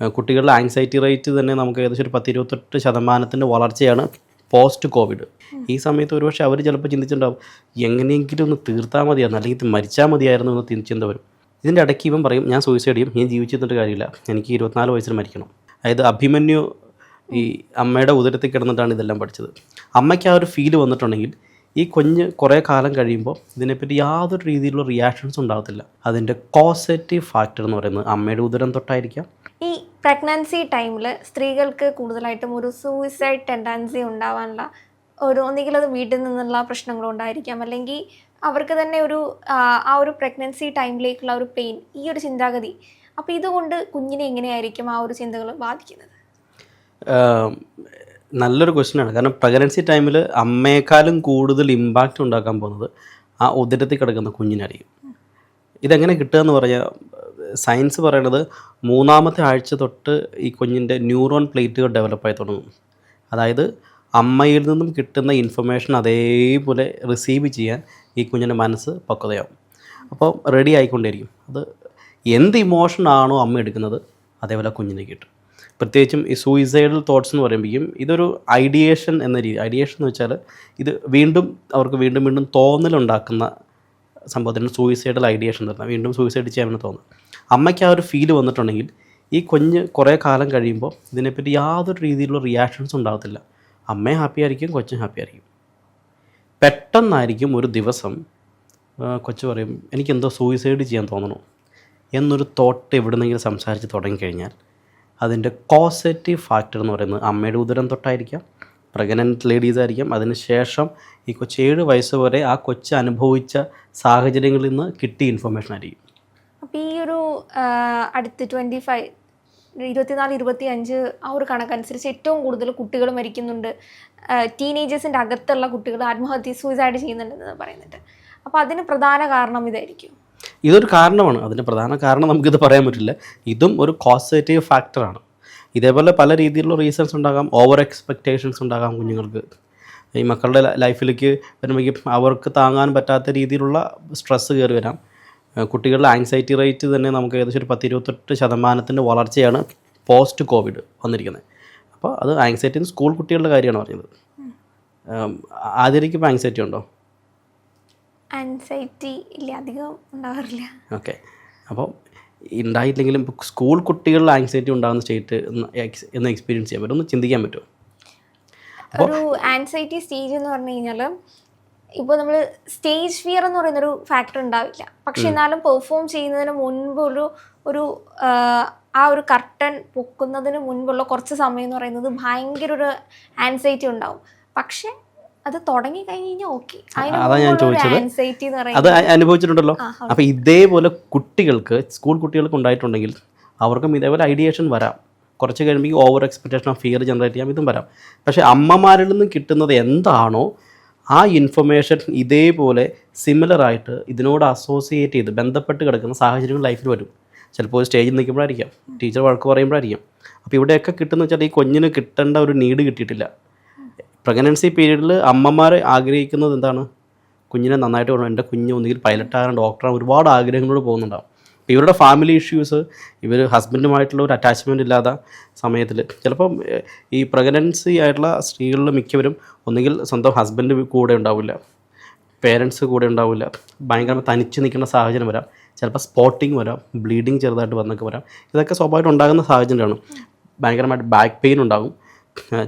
കുട്ടികളുടെ anxiety rate തന്നെ നമുക്ക് ഏകദേശം ഒരു പത്ത് ഇരുപത്തെട്ട് ശതമാനത്തിന്റെ വളർച്ചയാണ് പോസ്റ്റ് കോവിഡ് ഈ സമയത്ത് ഒരുപക്ഷെ അവർ ചിലപ്പോൾ ചിന്തിച്ചിട്ടുണ്ടാവും എങ്ങനെയെങ്കിലും ഒന്ന് തീർത്താൽ മതിയായിരുന്നു അല്ലെങ്കിൽ മരിച്ചാൽ മതിയായിരുന്നു എന്ന് ചിന്ത വരും. ഇതിന്റെ ഇടയ്ക്ക് ഇവൻ പറയും ഞാൻ സൂയിസൈഡ് ചെയ്യും ഞാൻ ജീവിച്ചിരുന്നിട്ട് കാര്യമില്ല എനിക്ക് ഇരുപത്തിനാല് വയസ്സിൽ മരിക്കണം. അതായത് അഭിമന്യു ഈ അമ്മയുടെ ഉദരത്തിൽ കിടന്നിട്ടാണ് ഇതെല്ലാം പഠിച്ചത്. അമ്മയ്ക്ക് ആ ഒരു ഫീൽ വന്നിട്ടുണ്ടെങ്കിൽ ഈ കുഞ്ഞ് കുറേ കാലം കഴിയുമ്പോൾ ഇതിനെപ്പറ്റി യാതൊരു രീതിയിലുള്ള റിയാക്ഷൻസ് ഉണ്ടാകത്തില്ല. അതിന്റെ കോസറ്റീവ് ഫാക്ടർ എന്ന് പറയുന്നത് അമ്മയുടെ ഉദരം തൊട്ടായിരിക്കാം. ഈ പ്രഗ്നൻസി ടൈമിൽ സ്ത്രീകൾക്ക് കൂടുതലായിട്ടും ഒരു സൂയിസൈഡ് ടെൻഡൻസി ഉണ്ടാവാനുള്ള ഒരു ഒന്നുകിൽ അത് വീട്ടിൽ നിന്നുള്ള പ്രശ്നങ്ങളുണ്ടായിരിക്കാം അല്ലെങ്കിൽ അവർക്ക് തന്നെ ഒരു ആ, ഒരു പ്രഗ്നൻസി ടൈമിലേക്കുള്ള ഒരു പെയിൻ ഈ ഒരു ചിന്താഗതി. അപ്പോൾ ഇതുകൊണ്ട് കുഞ്ഞിനെ എങ്ങനെയായിരിക്കും ആ ഒരു ചിന്തകൾ ബാധിക്കുന്നത്? നല്ലൊരു നല്ലൊരു ക്വസ്റ്റ്യനാണ് കാരണം പ്രഗ്നൻസി ടൈമിൽ അമ്മയെക്കാളും കൂടുതൽ ഇമ്പാക്റ്റ് ഉണ്ടാക്കാൻ പോകുന്നത് ആ ഉദരത്തിൽ കിടക്കുന്ന കുഞ്ഞിനായിരിക്കും. ഇതെങ്ങനെ കിട്ടുക എന്ന് പറഞ്ഞാൽ സയൻസ് പറയണത് മൂന്നാമത്തെ ആഴ്ച തൊട്ട് ഈ കുഞ്ഞിന്റെ ന്യൂറോൺ പ്ലേറ്റുകൾ ഡെവലപ്പായി തുടങ്ങും. അതായത് അമ്മയിൽ നിന്നും കിട്ടുന്ന ഇൻഫർമേഷൻ അതേപോലെ റിസീവ് ചെയ്യാൻ ഈ കുഞ്ഞിന്റെ മനസ്സ് പക്വതയാവും. അപ്പോൾ റെഡി ആയിക്കൊണ്ടേയിരിക്കും അത് എന്ത് ഇമോഷൻ ആണോ അമ്മ എടുക്കുന്നത് അതേപോലെ കുഞ്ഞിനെ കിട്ടും. പ്രത്യേകിച്ചും ഈ സൂയിസൈഡൽ തോട്ട്സ് എന്ന് പറയുമ്പോഴേക്കും ഇതൊരു ഐഡിയേഷൻ എന്ന രീതി. ഐഡിയേഷൻ എന്ന് വെച്ചാൽ ഇത് വീണ്ടും അവർക്ക് വീണ്ടും വീണ്ടും തോന്നലുണ്ടാക്കുന്ന സംഭവത്തിന് സൂയിസൈഡൽ ഐഡിയേഷൻ തരുന്നത് വീണ്ടും സൂയിസൈഡ് ചെയ്യാമെന്ന് തോന്നുന്നു അമ്മയ്ക്ക് ആ ഒരു ഫീൽ വന്നിട്ടുണ്ടെങ്കിൽ ഈ കുഞ്ഞ് കുറേ കാലം കഴിയുമ്പോൾ ഇതിനെപ്പറ്റി യാതൊരു രീതിയിലുള്ള റിയാക്ഷൻസ് ഉണ്ടാകത്തില്ല. അമ്മയും ഹാപ്പി ആയിരിക്കും കൊച്ചും ഹാപ്പി ആയിരിക്കും. പെട്ടെന്നായിരിക്കും ഒരു ദിവസം കൊച്ചു പറയും എനിക്കെന്തോ സൂയിസൈഡ് ചെയ്യാൻ തോന്നണു. എന്നൊരു തോട്ട് എവിടുന്നെങ്കിലും സംസാരിച്ച് തുടങ്ങിക്കഴിഞ്ഞാൽ അതിന്റെ കോസറ്റീവ് ഫാക്ടർ എന്ന് പറയുന്നത് അമ്മയുടെ ഉദരം തൊട്ടായിരിക്കാം പ്രഗ്നന്റ് ലേഡീസ് ആയിരിക്കാം. അതിന് ശേഷം ഈ കൊച്ച് ഏഴ് വയസ്സ് വരെ ആ കൊച്ച് അനുഭവിച്ച സാഹചര്യങ്ങളിൽ നിന്ന് കിട്ടിയ ഇൻഫർമേഷൻ ആയിരിക്കും. ഈ ഒരു അടുത്ത് ട്വന്റി ഫൈവ് ഇരുപത്തിനാല് ഇരുപത്തി അഞ്ച് ആ ഒരു കണക്കനുസരിച്ച് ഏറ്റവും കൂടുതൽ കുട്ടികൾ മരിക്കുന്നുണ്ട്. ടീനേജേഴ്സിന്റെ അകത്തുള്ള കുട്ടികൾ ആത്മഹത്യ സൂയിസൈഡ് ചെയ്യുന്നുണ്ടെന്ന് പറയുന്നുണ്ട് അപ്പോൾ അതിന് പ്രധാന കാരണം ഇതായിരിക്കും. ഇതൊരു കാരണമാണ്. അതിന് പ്രധാന കാരണം നമുക്കിത് പറയാൻ പറ്റില്ല. ഇതും ഒരു കോസറ്റീവ് ഫാക്ടറാണ് ഇതേപോലെ പല രീതിയിലുള്ള റീസൺസ് ഉണ്ടാകാം. ഓവർ എക്സ്പെക്റ്റേഷൻസ് ഉണ്ടാകാം കുഞ്ഞുങ്ങൾക്ക്. ഈ മക്കളുടെ ലൈഫിലേക്ക് വരുമ്പോഴേക്കും അവർക്ക് താങ്ങാൻ പറ്റാത്ത രീതിയിലുള്ള സ്ട്രെസ്സ് കയറി വരാം. കുട്ടികളുടെ ആങ്സൈറ്റി റേറ്റ് തന്നെ നമുക്ക് ഏകദേശം ഒരു പത്ത് ഇരുപത്തെട്ട് ശതമാനത്തിന്റെ വളർച്ചയാണ് പോസ്റ്റ് കോവിഡ് വന്നിരിക്കുന്നത്. അപ്പോൾ അത് ആങ്സൈറ്റി സ്കൂൾ കുട്ടികളുടെ കാര്യമാണ് പറഞ്ഞത്. ആദ്യം ഇപ്പോൾ ആങ്സൈറ്റി ഉണ്ടോ? ആൻസൈറ്റി ഇല്ല അധികം ഉണ്ടാവാറില്ല. ഓക്കെ. അപ്പോൾ ഉണ്ടായില്ലെങ്കിലും സ്കൂൾ കുട്ടികളിൽ ആങ്സൈറ്റി ഉണ്ടാകുന്ന സ്റ്റേറ്റ് എന്ന് എക്സ്പീരിയൻസ് ചെയ്യാൻ പറ്റും ഒന്ന് ചിന്തിക്കാൻ പറ്റുമോ? ഒരു ആൻസൈറ്റി സ്റ്റേജ് എന്ന് പറഞ്ഞു കഴിഞ്ഞാൽ ഇപ്പോൾ നമ്മൾ സ്റ്റേജ് ഫിയർ എന്ന് പറയുന്നൊരു ഫാക്ടർ ഉണ്ടാവില്ല. പക്ഷെ എന്നാലും പെർഫോം ചെയ്യുന്നതിന് മുൻപ് ഒരു ഒരു ആ, ഒരു കർട്ടൻ പൊക്കുന്നതിന് മുൻപുള്ള കുറച്ച് സമയം എന്ന് പറയുന്നത് ഭയങ്കര ഒരു ആൻസൈറ്റി ഉണ്ടാവും. പക്ഷെ അത് തുടങ്ങി കഴിഞ്ഞ് കഴിഞ്ഞാൽ ഓക്കെ അതാ ഞാൻ ചോദിച്ചത്. അത് പറയുന്നത് അത്. അനുഭവിച്ചിട്ടുണ്ടല്ലോ അപ്പൊ ഇതേപോലെ കുട്ടികൾക്ക് സ്കൂൾ കുട്ടികൾക്ക് ഉണ്ടായിട്ടുണ്ടെങ്കിൽ അവർക്കും ഇതേപോലെ ഐഡിയേഷൻ വരാം. കുറച്ച് കഴിയുമ്പോൾ over expectation of fear generate ചെയ്യാം ഇതും വരാം. പക്ഷേ അമ്മമാരിൽ നിന്ന് കിട്ടുന്നത് എന്താണോ ആ ഇൻഫർമേഷൻ ഇതേപോലെ സിമിലർ ആയിട്ട് ഇതിനോട് അസോസിയേറ്റ് ചെയ്ത് ബന്ധപ്പെട്ട് കിടക്കുന്ന സാഹചര്യങ്ങൾ ലൈഫിൽ വരും. ചിലപ്പോൾ സ്റ്റേജിൽ നിൽക്കുമ്പോഴായിരിക്കാം. ടീച്ചർ വഴക്ക് പറയുമ്പോഴായിരിക്കാം. അപ്പോൾ ഇവിടെയൊക്കെ കിട്ടുന്ന വെച്ചാൽ ഈ കുഞ്ഞിന് കിട്ടേണ്ട ഒരു നീഡ് കിട്ടിയിട്ടില്ല. പ്രഗ്നൻസി പീരീഡിൽ അമ്മമാർ ആഗ്രഹിക്കുന്നത് എന്താണ്? കുഞ്ഞിനെ നന്നായിട്ട് വേണം എന്റെ കുഞ്ഞ് ഒന്നുകിൽ പൈലറ്റാകാൻ ഡോക്ടറാകാൻ ഒരുപാട് ആഗ്രഹങ്ങളോട് പോകുന്നുണ്ടാവും. ഇവരുടെ ഫാമിലി ഇഷ്യൂസ് ഇവർ ഹസ്ബൻഡുമായിട്ടുള്ള ഒരു അറ്റാച്ച്മെന്റ് ഇല്ലാത്ത സമയത്തിൽ ചിലപ്പം ഈ പ്രഗ്നൻസി ആയിട്ടുള്ള സ്ത്രീകളിൽ മിക്കവരും ഒന്നുകിൽ സ്വന്തം ഹസ്ബൻഡ് കൂടെ ഉണ്ടാവില്ല പേരൻസ് കൂടെ ഉണ്ടാവില്ല. ഭയങ്കര തനിച്ച് നിൽക്കുന്ന സാഹചര്യം വരാം. ചിലപ്പോൾ സ്പോട്ടിങ് വരാം ബ്ലീഡിങ് ചെറുതായിട്ട് വന്നൊക്കെ വരാം. ഇതൊക്കെ സ്വാഭാവികമായിട്ട് ഉണ്ടാകുന്ന സാഹചര്യമാണ്. ഭയങ്കരമായിട്ട് ബാക്ക് പെയിൻ ഉണ്ടാകും.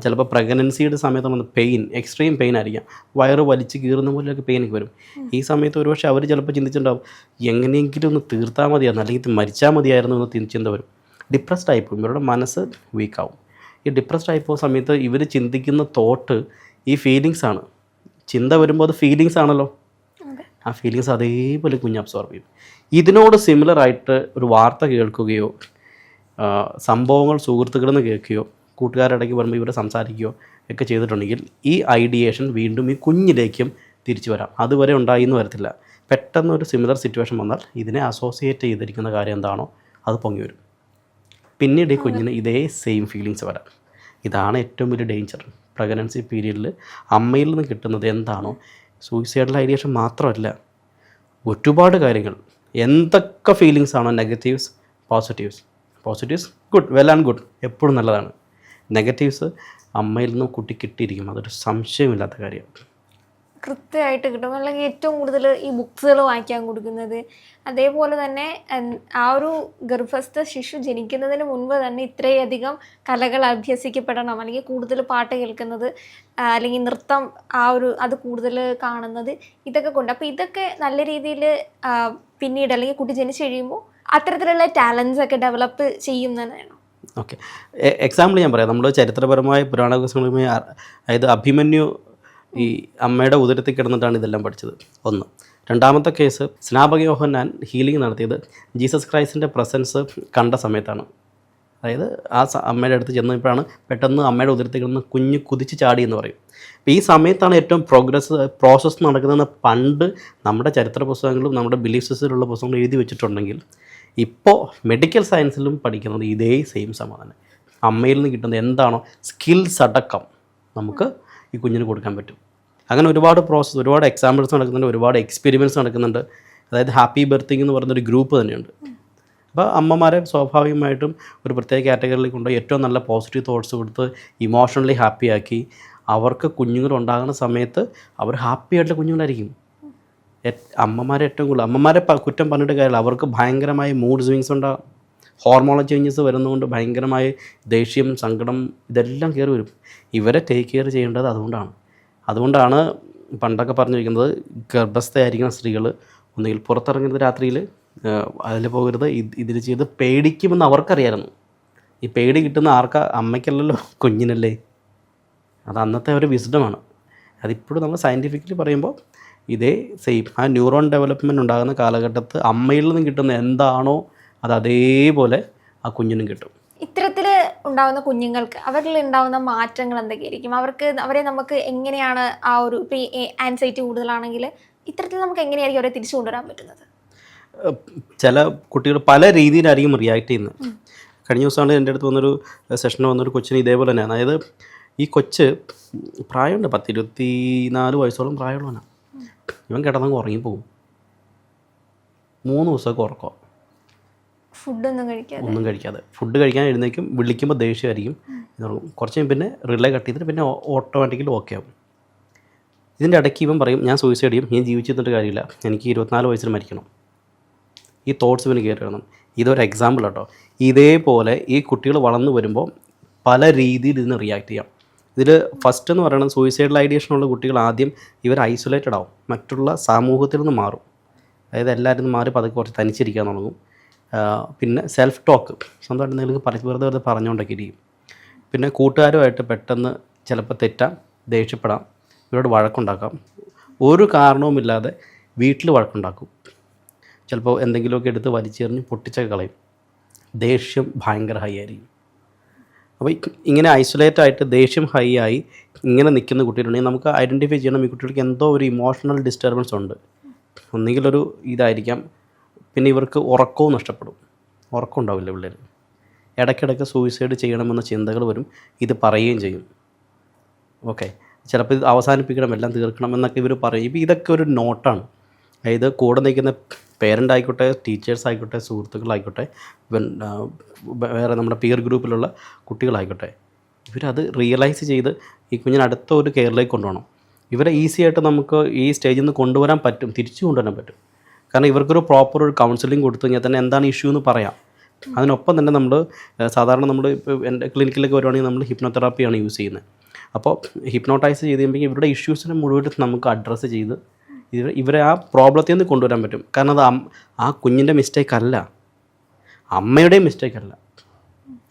ചിലപ്പോൾ പ്രഗ്നൻസിയുടെ സമയത്ത് വന്ന് പെയിൻ എക്സ്ട്രീം പെയിൻ ആയിരിക്കാം. വയറ് വലിച്ച് കീറുന്ന പോലെയൊക്കെ പെയിനൊക്കെ വരും. ഈ സമയത്ത് ഒരുപക്ഷെ അവർ ചിലപ്പോൾ ചിന്തിച്ചിട്ടുണ്ടാവും എങ്ങനെയെങ്കിലും ഒന്ന് തീർത്താൽ മതിയായിരുന്നു അല്ലെങ്കിൽ മരിച്ചാൽ മതിയായിരുന്നു എന്ന് ചിന്ത വരും. ഡിപ്രസ്ഡ് ആയിപ്പോവും. ഇവരുടെ മനസ്സ് വീക്കാവും ഈ ഡിപ്രസ്ഡ് ആയിപ്പോകുന്ന സമയത്ത് ഇവർ ചിന്തിക്കുന്ന തോട്ട് ഈ ഫീലിങ്സ് ആണ്. ചിന്ത വരുമ്പോൾ അത് ഫീലിങ്സ് ആണല്ലോ. ആ ഫീലിങ്സ് അതേപോലെ കുഞ്ഞ് അബ്സോർബ് ചെയ്യും. ഇതിനോട് സിമിലർ ആയിട്ട് ഒരു വാർത്ത കേൾക്കുകയോ സംഭവങ്ങൾ സുഹൃത്തുക്കളിൽ നിന്ന് കേൾക്കുകയോ കൂട്ടുകാരുടെ ഇടയ്ക്ക് വരുമ്പോൾ ഇവരെ സംസാരിക്കുകയോ ഒക്കെ ചെയ്തിട്ടുണ്ടെങ്കിൽ ഈ ഐഡിയേഷൻ വീണ്ടും ഈ കുഞ്ഞിലേക്കും തിരിച്ചു വരാം. അതുവരെ ഉണ്ടായി എന്ന് വരത്തില്ല. പെട്ടെന്ന് ഒരു സിമിലർ സിറ്റുവേഷൻ വന്നാൽ ഇതിനെ അസോസിയേറ്റ് ചെയ്തിരിക്കുന്ന കാര്യം എന്താണോ അത് പൊങ്ങി വരും. പിന്നീട് ഈ കുഞ്ഞിന് ഇതേ സെയിം ഫീലിങ്സ് വരാം. ഇതാണ് ഏറ്റവും വലിയ ഡേഞ്ചർ പ്രഗ്നൻസി പീരീഡിൽ അമ്മയിൽ നിന്ന് കിട്ടുന്നത് എന്താണോ സൂയിസൈഡൽ ഐഡിയേഷൻ മാത്രമല്ല ഒരുപാട് കാര്യങ്ങൾ. എന്തൊക്കെ ഫീലിങ്സ് ആണോ negatives positives positives good well and good എപ്പോഴും നല്ലതാണ്. നെഗറ്റീവ്സ് അമ്മയിൽ നിന്ന് കുട്ടി കിട്ടിയിരിക്കും. അതൊരു സംശയമില്ലാത്ത കാര്യം കൃത്യമായിട്ട് കിട്ടും. അല്ലെങ്കിൽ ഏറ്റവും കൂടുതൽ ഈ ബുക്സുകൾ വായിക്കാൻ കൊടുക്കുന്നത്. അതേപോലെ തന്നെ ആ ഒരു ഗർഭസ്ഥ ശിശു ജനിക്കുന്നതിന് മുൻപ് തന്നെ ഇത്രയധികം കലകൾ അഭ്യസിക്കപ്പെടണം. അല്ലെങ്കിൽ കൂടുതൽ പാട്ട് കേൾക്കുന്നത് അല്ലെങ്കിൽ നൃത്തം ആ ഒരു അത് കൂടുതൽ കാണുന്നത് ഇതൊക്കെ കൊണ്ട്. അപ്പോൾ ഇതൊക്കെ നല്ല രീതിയിൽ പിന്നീട് അല്ലെങ്കിൽ കുട്ടി ജനിച്ചു കഴിയുമ്പോൾ അത്തരത്തിലുള്ള ടാലൻസ് ഒക്കെ ഡെവലപ്പ് ചെയ്യും ഓക്കെ. എക്സാമ്പിൾ ഞാൻ പറയാം. നമ്മൾ ചരിത്രപരമായ പുരാണ പുസ്തകങ്ങളുമായി അതായത് അഭിമന്യു ഈ അമ്മയുടെ ഉദരത്തിൽ കിടന്നിട്ടാണ് ഇതെല്ലാം പഠിച്ചത്. ഒന്ന്. രണ്ടാമത്തെ കേസ് സ്നാപക യോഹന്നാൻ ഹീലിംഗ് നടത്തിയത് ജീസസ് ക്രൈസ്റ്റിന്റെ പ്രസൻസ് കണ്ട സമയത്താണ്. അതായത് ആ അമ്മയുടെ അടുത്ത് ചെന്നപ്പോഴാണ് പെട്ടെന്ന് അമ്മയുടെ ഉദരത്തിൽ കിടന്ന് കുഞ്ഞ് കുതിച്ച് ചാടി എന്ന് പറയും. അപ്പോൾ ഈ സമയത്താണ് ഏറ്റവും പ്രോഗ്രസ് പ്രോസസ്സ് നടക്കുന്നതെന്ന് പണ്ട് നമ്മുടെ ചരിത്ര പുസ്തകങ്ങളും നമ്മുടെ ബിലീഫ് സിസ്റ്റത്തിലുള്ള പുസ്തകങ്ങളും എഴുതി വെച്ചിട്ടുണ്ടെങ്കിൽ ഇപ്പോൾ മെഡിക്കൽ സയൻസിലും പഠിക്കുന്നത് ഇതേ സെയിം സമാധാനം. അമ്മയിൽ നിന്ന് കിട്ടുന്ന എന്താണോ സ്കിൽസ് അടക്കം നമുക്ക് ഈ കുഞ്ഞിന് കൊടുക്കാൻ പറ്റും. അങ്ങനെ ഒരുപാട് പ്രോസസ്സ് ഒരുപാട് എക്സാമ്പിൾസ് നടക്കുന്നുണ്ട് ഒരുപാട് എക്സ്പെരിമെന്റ്സ് നടക്കുന്നുണ്ട്. അതായത് ഹാപ്പി ബർത്തിങ് എന്ന് പറയുന്നൊരു ഗ്രൂപ്പ് തന്നെയുണ്ട്. അപ്പോൾ അമ്മമാരെ സ്വാഭാവികമായിട്ടും ഒരു പ്രത്യേക കാറ്റഗറിയിൽ കൊണ്ടുപോയി ഏറ്റവും നല്ല പോസിറ്റീവ് തോട്ട്സ് കൊടുത്ത് ഇമോഷണലി ഹാപ്പിയാക്കി അവർക്ക് കുഞ്ഞുങ്ങൾ ഉണ്ടാകുന്ന സമയത്ത് അവർ ഹാപ്പി ആയിട്ടുള്ള കുഞ്ഞുങ്ങളായിരിക്കും. അമ്മമാരെ ഏറ്റവും കൂടുതൽ അമ്മമാരെ കുറ്റം പറഞ്ഞിട്ട് കാര്യമില്ല. അവർക്ക് ഭയങ്കരമായ മൂഡ് സ്വിങ്സ് ഉണ്ടാകും ഹോർമോണൽ ചേഞ്ചസ് വരുന്നതുകൊണ്ട് ഭയങ്കരമായ ദേഷ്യം സങ്കടം ഇതെല്ലാം കയറി വരും. ഇവരെ ടേക്ക് കെയർ ചെയ്യേണ്ടത് അതുകൊണ്ടാണ്. അതുകൊണ്ടാണ് പണ്ടൊക്കെ പറഞ്ഞിരിക്കുന്നത് ഗർഭസ്ഥയായിരിക്കുന്ന സ്ത്രീകൾ ഒന്നുകിൽ പുറത്തിറങ്ങരുത് രാത്രിയിൽ അതിൽ പോകരുത്. ഇത് ഇതിൽ ചെയ്ത് പേടിക്കുമെന്ന് അവർക്കറിയായിരുന്നു. ഈ പേടി കിട്ടുന്ന ആർക്കാ അമ്മയ്ക്കല്ലല്ലോ കുഞ്ഞിനല്ലേ? അത് അന്നത്തെ ഒരു വിസ്ഡമാണ് അതിപ്പോഴും നമ്മൾ സയന്റിഫിക്കലി പറയുമ്പോൾ ഇതേ സെയിം ആ ന്യൂറോൺ ഡെവലപ്മെന്റ് ഉണ്ടാകുന്ന കാലഘട്ടത്ത് അമ്മയിൽ നിന്ന് കിട്ടുന്ന എന്താണോ അത് അതേപോലെ ആ കുഞ്ഞിനും കിട്ടും. ഇത്തരത്തിൽ ഉണ്ടാകുന്ന കുഞ്ഞുങ്ങൾക്ക് അവരിൽ ഉണ്ടാകുന്ന മാറ്റങ്ങൾ എന്തൊക്കെയായിരിക്കും? അവർക്ക് അവരെ നമുക്ക് എങ്ങനെയാണ് ആ ഒരു ഇപ്പോൾ ആൻസൈറ്റി കൂടുതലാണെങ്കിൽ ഇത്തരത്തിൽ നമുക്ക് എങ്ങനെയായിരിക്കും അവരെ തിരിച്ചു കൊണ്ടുവരാൻ പറ്റുന്നത്? ചില കുട്ടികൾ പല രീതിയിലായിരിക്കും റിയാക്ട് ചെയ്യുന്നത്. കഴിഞ്ഞ ദിവസമാണ് എന്റെ അടുത്ത് വന്നൊരു സെഷനിൽ വന്നൊരു കൊച്ചിന് ഇതേപോലെ തന്നെയാണ് അതായത് ഈ കൊച്ച് പ്രായമുണ്ട് പത്തിരുപത്തി നാല് വയസ്സോളം പ്രായമുള്ളവനാണ് ഇവൻ കിടന്നങ്ങ് ഉറങ്ങിപ്പോകും മൂന്ന് ദിവസമൊക്കെ ഉറക്കോ. ഫുഡൊന്നും കഴിക്കാതെ? ഒന്നും കഴിക്കാതെ. ഫുഡ് കഴിക്കാൻ എഴുന്നേക്കും വിളിക്കുമ്പോൾ ദേഷ്യമായിരിക്കും. കുറച്ച് പിന്നെ റിലേ കട്ട് ചെയ്തിട്ട് പിന്നെ ഓട്ടോമാറ്റിക്കലി ഓക്കെ ആവും. ഇതിന്റെ ഇടയ്ക്ക് ഇവൻ പറയും ഞാൻ സൂയിസൈഡ് ചെയ്യും. ഞാൻ ജീവിച്ചിരുന്നിട്ട് കാര്യമില്ല. എനിക്ക് ഇരുപത്തിനാല് വയസ്സിൽ മരിക്കണം. ഈ തോട്ട്സ് ഇവന് കയറി വരണം. ഇതൊരു എക്സാമ്പിൾ കേട്ടോ ഇതേപോലെ ഈ കുട്ടികൾ വളർന്നു വരുമ്പോൾ പല രീതിയിൽ ഇതിന് റിയാക്ട് ചെയ്യാം. ഇതിൽ ഫസ്റ്റ് എന്ന് പറയുന്നത് സൂയിസൈഡൽ ഐഡിയേഷനുള്ള കുട്ടികൾ ആദ്യം ഇവർ ഐസൊലേറ്റഡ് ആവും. മറ്റുള്ള സമൂഹത്തിൽ നിന്ന് മാറും. അതായത് എല്ലാവരും നിന്ന് മാറി പതുക്കെ കുറച്ച് തനിച്ചിരിക്കാൻ തുടങ്ങും. പിന്നെ സെൽഫ് ടോക്ക് സ്വന്തമായിട്ട് എന്തെങ്കിലും പറ വെറുതെ വെറുതെ പറഞ്ഞുകൊണ്ടൊക്കെ ഇരിക്കും. പിന്നെ കൂട്ടുകാരുമായിട്ട് പെട്ടെന്ന് ചിലപ്പോൾ തെറ്റാം ദേഷ്യപ്പെടാം ഇവരോട് വഴക്കുണ്ടാക്കാം. ഒരു കാരണവുമില്ലാതെ വീട്ടിൽ വഴക്കുണ്ടാക്കും. ചിലപ്പോൾ എന്തെങ്കിലുമൊക്കെ എടുത്ത് വലിച്ചെറിഞ്ഞ് പൊട്ടിച്ചൊക്കെ കളയും. ദേഷ്യം ഭയങ്കര ഹൈ ആയിരിക്കും. അപ്പോൾ ഇങ്ങനെ ഐസൊലേറ്റ് ആയിട്ട് ദേഷ്യം ഹൈ ആയി ഇങ്ങനെ നിൽക്കുന്ന കുട്ടികളുണ്ടെങ്കിൽ നമുക്ക് ഐഡന്റിഫൈ ചെയ്യണം ഈ കുട്ടികൾക്ക് എന്തോ ഒരു ഇമോഷണൽ ഡിസ്റ്റർബൻസ് ഉണ്ട്. ഒന്നുകിലൊരു ഇതായിരിക്കാം. പിന്നെ ഇവർക്ക് ഉറക്കവും നഷ്ടപ്പെടും. ഉറക്കം ഉണ്ടാവില്ല പിള്ളേർ. ഇടയ്ക്കിടയ്ക്ക് സൂയിസൈഡ് ചെയ്യണമെന്ന ചിന്തകൾ വരും. ഇത് പറയുകയും ചെയ്യും. ഓക്കെ ചിലപ്പോൾ ഇത് അവസാനിപ്പിക്കണം എല്ലാം തീർക്കണം എന്നൊക്കെ ഇവർ പറയും. ഇതൊക്കെ ഒരു നോട്ടാണ് അതായത് കൂടെ നിൽക്കുന്ന പേരന്റ് ആയിക്കോട്ടെ ടീച്ചേഴ്സ് ആയിക്കോട്ടെ സുഹൃത്തുക്കളായിക്കോട്ടെ വേറെ നമ്മുടെ പിയർ ഗ്രൂപ്പിലുള്ള കുട്ടികളായിക്കോട്ടെ ഇവരത് റിയലൈസ് ചെയ്ത് ഈ കുഞ്ഞിനെ അടുത്ത ഒരു കെയറിലേക്ക് കൊണ്ടുപോകണം. ഇവരെ ഈസി ആയിട്ട് നമുക്ക് ഈ സ്റ്റേജിൽ നിന്ന് കൊണ്ടുവരാൻ പറ്റും തിരിച്ചു കൊണ്ടുവരാൻ പറ്റും. കാരണം ഇവർക്കൊരു പ്രോപ്പർ ഒരു കൗൺസിലിംഗ് കൊടുത്തു കഴിഞ്ഞാൽ തന്നെ എന്താണ് ഇഷ്യൂ എന്ന് പറയാം. അതിനൊപ്പം തന്നെ നമ്മൾ സാധാരണ നമ്മൾ എന്റെ ക്ലിനിക്കിലേക്ക് വരുവാണെങ്കിൽ നമ്മൾ ഹിപ്നോതെറാപ്പിയാണ് യൂസ് ചെയ്യുന്നത്. അപ്പോൾ ഹിപ്നോട്ടൈസ് ചെയ്ത് കഴിയുമ്പോൾ ഇവരുടെ ഇഷ്യൂസിനെ മുഴുവൻ നമുക്ക് അഡ്രസ്സ് ചെയ്ത് ഇവർ ഇവരെ ആ പ്രോബ്ലത്തിൽ നിന്ന് കൊണ്ടുവരാൻ പറ്റും. കാരണം അത് ആ കുഞ്ഞിന്റെ മിസ്റ്റേക്ക് അല്ല. അമ്മയുടെയും മിസ്റ്റേക്ക് അല്ല.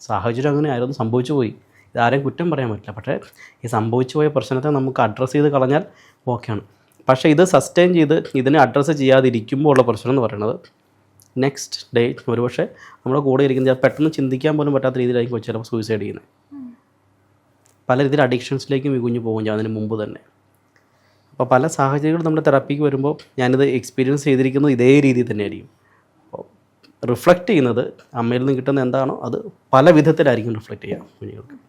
സാഹചര്യം അങ്ങനെ ആയിരുന്നു. സംഭവിച്ചു പോയി. ഇതാരെയും കുറ്റം പറയാൻ പറ്റില്ല. പക്ഷേ ഈ സംഭവിച്ചു പോയ പ്രശ്നത്തെ നമുക്ക് അഡ്രസ്സ് ചെയ്ത് കളഞ്ഞാൽ ഓക്കെയാണ് പക്ഷേ ഇത് സസ്റ്റെയിൻ ചെയ്ത് ഇതിനെ അഡ്രസ്സ് ചെയ്യാതിരിക്കുമ്പോൾ ഉള്ള പ്രശ്നം എന്ന് പറയുന്നത് നെക്സ്റ്റ് ഡേ ഒരുപക്ഷെ നമ്മുടെ കൂടെ ഇരിക്കുന്ന പെട്ടെന്ന് ചിന്തിക്കാൻ പോലും പറ്റാത്ത രീതിയിലായിരിക്കും ചിലപ്പോൾ സൂയിസൈഡ് ചെയ്യുന്നത്. പല രീതിയിൽ അഡിക്ഷൻസിലേക്കും ഈ കുഞ്ഞ് പോകും അതിന് മുമ്പ് തന്നെ. അപ്പോൾ പല സാഹചര്യങ്ങളും നമ്മുടെ തെറാപ്പിക്ക് വരുമ്പോൾ ഞാനിത് എക്സ്പീരിയൻസ് ചെയ്തിരിക്കുന്നത് ഇതേ രീതിയിൽ തന്നെയായിരിക്കും. അപ്പോൾ റിഫ്ലക്റ്റ് ചെയ്യുന്നത് അമ്മയിൽ നിന്ന് കിട്ടുന്ന എന്താണോ അത് പല വിധത്തിലായിരിക്കും റിഫ്ലക്റ്റ് ചെയ്യുക കുഞ്ഞുങ്ങൾക്ക്.